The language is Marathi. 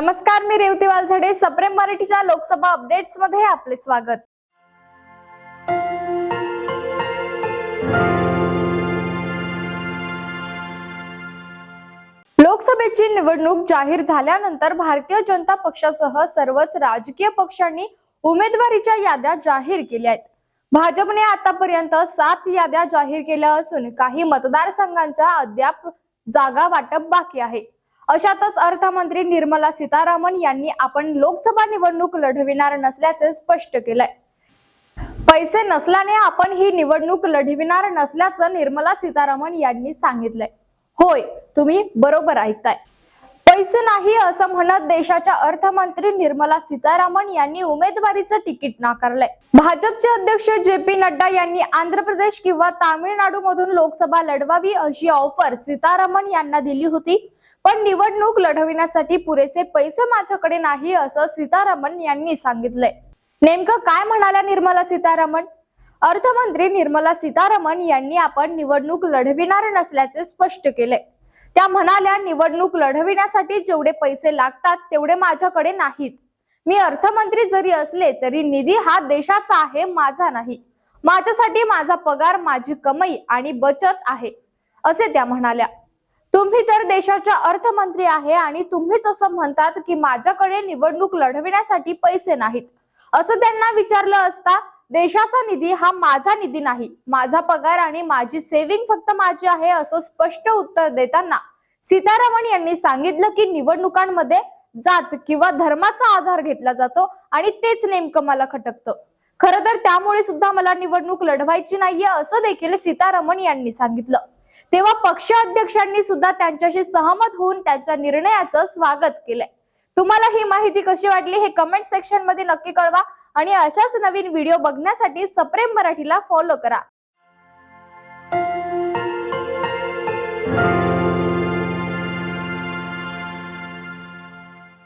नमस्कार मी रेवती वालझडे. सप्रेम मराठीच्या लोकसभा अपडेट्समध्ये आपले स्वागत. लोकसभेची निवडणूक जाहीर झाल्यानंतर भारतीय जनता पक्षासह सर्वच राजकीय पक्षांनी उमेदवारीच्या याद्या जाहीर केल्या आहेत. भाजपने आतापर्यंत सात याद्या जाहीर केल्या असून काही मतदारसंघांच्या अद्याप जागा वाटप बाकी आहे. अशातच अर्थमंत्री निर्मला सीतारामन यांनी आपण लोकसभा निवडणूक लढविणार नसल्याचे स्पष्ट केलंय. पैसे नसल्याने आपण ही निवडणूक लढविणार नसल्याचं निर्मला सीतारामन यांनी सांगितलंय. होय तुम्ही बरोबर ऐकताय. पैसे नाही असं म्हणत देशाच्या अर्थमंत्री निर्मला सीतारामन यांनी उमेदवारीचं तिकीट नाकारलंय. भाजपचे अध्यक्ष जे पी नड्डा यांनी आंध्र प्रदेश किंवा तामिळनाडू मधून लोकसभा लढवावी अशी ऑफर सीतारामन यांना दिली होती. पण निवडणूक लढविण्यासाठी पुरेसे पैसे माझ्याकडे नाही असं सीतारामन यांनी सांगितलंय. नेमकं काय म्हणाल्या निर्मला सीतारामन? अर्थमंत्री निर्मला सीतारामन यांनी आपण निवडणूक लढविणार नसल्याचे स्पष्ट केले. त्या म्हणाल्या निवडणूक लढविण्यासाठी जेवढे पैसे लागतात तेवढे माझ्याकडे नाहीत. मी अर्थमंत्री जरी असले तरी निधी हा देशाचा आहे माझा नाही. माझ्यासाठी माझा पगार माझी कमाई आणि बचत आहे असे त्या म्हणाल्या. तुम्ही तर देशाच्या अर्थमंत्री आहे आणि तुम्हीच असं म्हणतात की माझ्याकडे निवडणूक लढविण्यासाठी पैसे नाहीत. असं त्यांना विचारलं असता देशाचा निधी हा माझा निधी नाही माझा पगार आणि माझी सेव्हिंग फक्त माझी आहे असं स्पष्ट उत्तर देताना सीतारामन यांनी सांगितलं की निवडणुकांमध्ये जात किंवा धर्माचा आधार घेतला जातो आणि तेच नेमकं मला खटकतं. खर तर त्यामुळे सुद्धा मला निवडणूक लढवायची नाहीये असं देखील सीतारामन यांनी सांगितलं. तेव्हा पक्ष अध्यक्षांनी सुद्धा त्यांच्याशी सहमत होऊन त्यांच्या निर्णयाचं स्वागत केलंय. तुम्हाला ही माहिती कशी वाटली हे कमेंट सेक्शनमध्ये नक्की कळवा आणि अशाच नवीन व्हिडिओ बघण्यासाठी सप्रेम मराठीला फॉलो करा.